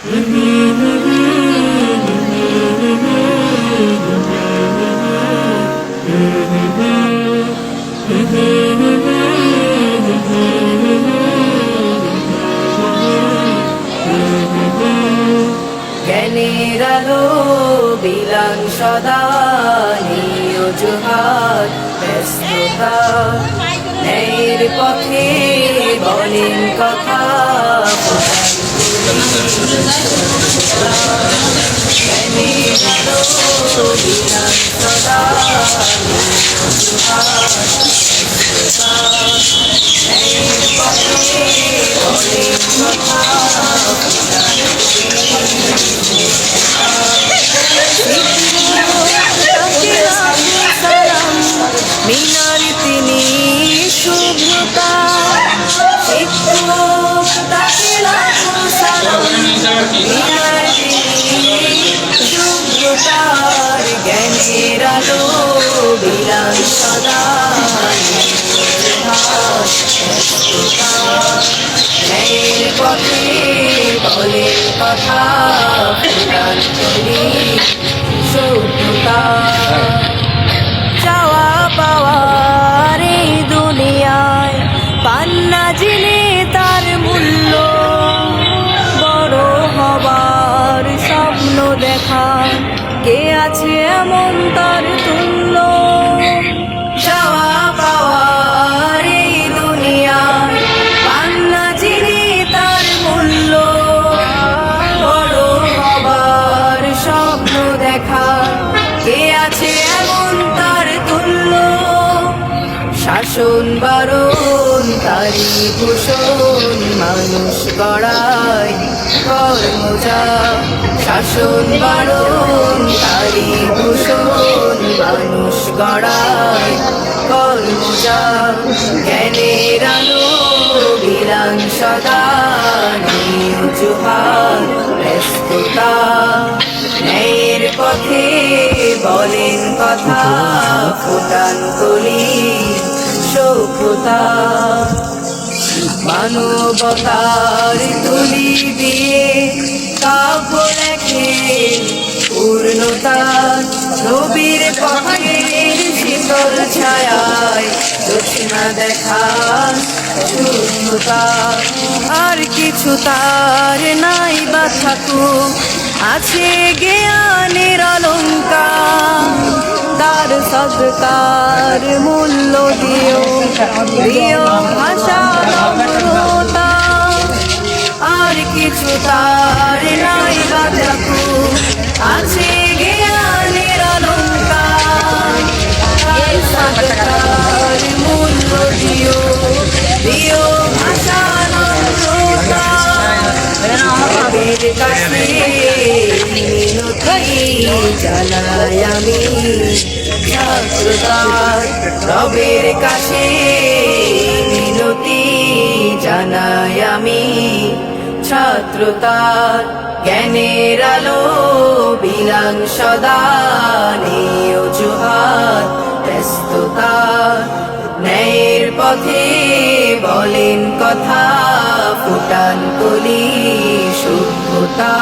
জ্ঞানের আলো বিলান সদা নিয়োজহাত ব্যস্ততা। ন্যায়ের পথে বলেন কথা জ্ঞানের আলো বলে কথা চাওয়া পাওয়ার এই দুনিয়ায়, পান্না জিনে তার মূল্য। বড় হবার স্বপ্ন দেখা কে আছে এমন তার শাসন বারণ, তারি ভূষণ মানুষ গড়ায় কর্মজা। শাসন বারণ, তারি ভূষণ মানুষ গড়ায় কর্মজা। জ্ঞানের আলো বিলান সদা ন্যায়ের পথে বলেন কথা ফুটান কলি সভ্যতা মানবতার তুলি দিয়ে কাব্য লেখেন পূর্ণতা। নবীর পথের শীতল ছায়ায় দক্ষিণা দেখা আর কিছু তার নাই বা থাকুক, আছে জ্ঞানের অলঙ্কার। সদকার মূল্য দিও দিও ভাষা আর কিছু তার নাই বা থাকুক আছে জ্ঞানের অলঙ্কার। সদকার মূল্য দিও ছাত্রতার রবের কাছে মিনতি জানাই আমি। ছাত্রতার জ্ঞানের আলো বিলাং সদা নিয় জুহার ব্যস্ততার ন্যায়ের পথে বলেন কথা, ফুটান কলি সভ্যতা